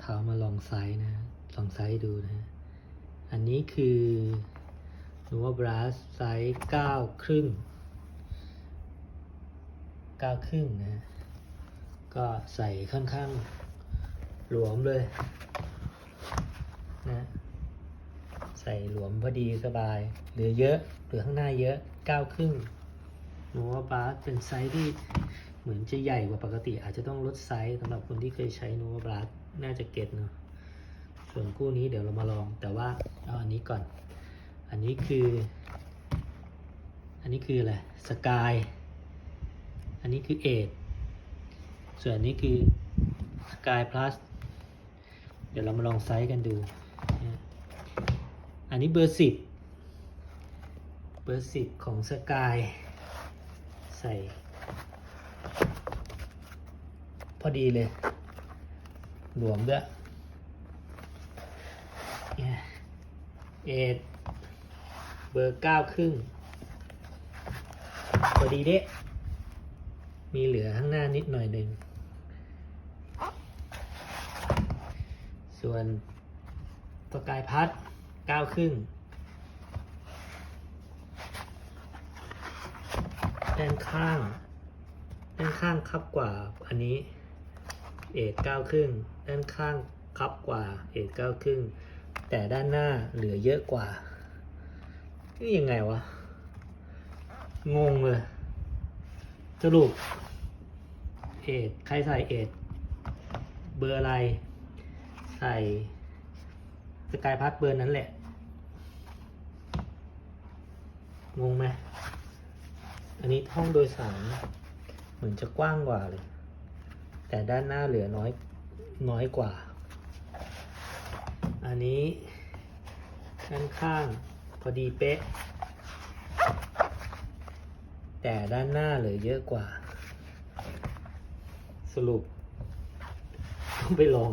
เท้ามาลองไซส์นะลองไซส์ดูนะ อันนี้คือนูว่าบรัสไซส์เก้าครึ่งเก้าครึ่งนะ ก็ใส่ค่อนข้างหลวมเลยนะใส่หลวมพอดีสบาย เหลือเยอะ เหลือข้างหน้าเยอะเก้าครึ่งหนูว่าบาสเป็นไซส์ที่ เหมือนจะใหญ่กว่าปกติ อาจจะต้องลดไซส์สำหรับคนที่เคยใช้นูว่าบาสน่าจะเก็ตเนาะส่วนคู่นี้เดี๋ยวเรามาลอง แต่ว่าเอาอันนี้ก่อน อันนี้คือ อันนี้คืออะไรสกายอันนี้คือเอทส่วนอันนี้คือสกายพลัสเดี๋ยวเรามาลองไซส์กันดู อันนี้เบอร์สิบเบอร์สิบของสกายใส่ พอดีเลย หลวมด้วยเนี่ยเอ็ดเบอร์เก้าครึ่งพอดีเด้ มีเหลือข้างหน้านิดหน่อยหนึ่ง ส่วนสกายพัดเก้าครึ่งด้านข้าง ด้านข้างคับกว่าอันนี้เอ็ดเก้าครึ่งด้านข้างคับกว่าเอ็ดเก้าครึ่งแต่ด้านหน้าเหลือเยอะกว่า นี่ยังไงวะ งงเลยสรุปเอ็ดใครใส่เอ็ดเบอร์อะไร ใส่สกายพัดเบอร์นั้นแหละ งงไหมอันนี้ห้องโดยสาร เหมือนจะกว้างกว่าเลย แต่ด้านหน้าเหลือน้อยน้อยกว่า อันนี้ด้านข้างพอดีเป๊ะ แต่ด้านหน้าเหลือเยอะกว่า สรุปต้องไปลอง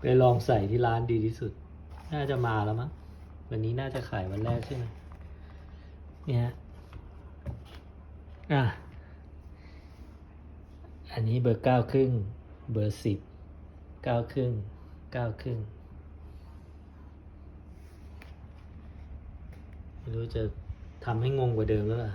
ไปลองใส่ที่ร้านดีที่สุด น่าจะมาแล้วมั้งวันนี้น่าจะขายวันแรกใช่ไหมเนี่ยอะ อันนี้เบอร์เก้าครึ่ง เบอร์สิบเก้าครึ่งเก้าครึ่งไม่รู้จะทำให้งงกว่าเดิมหรือเปล่า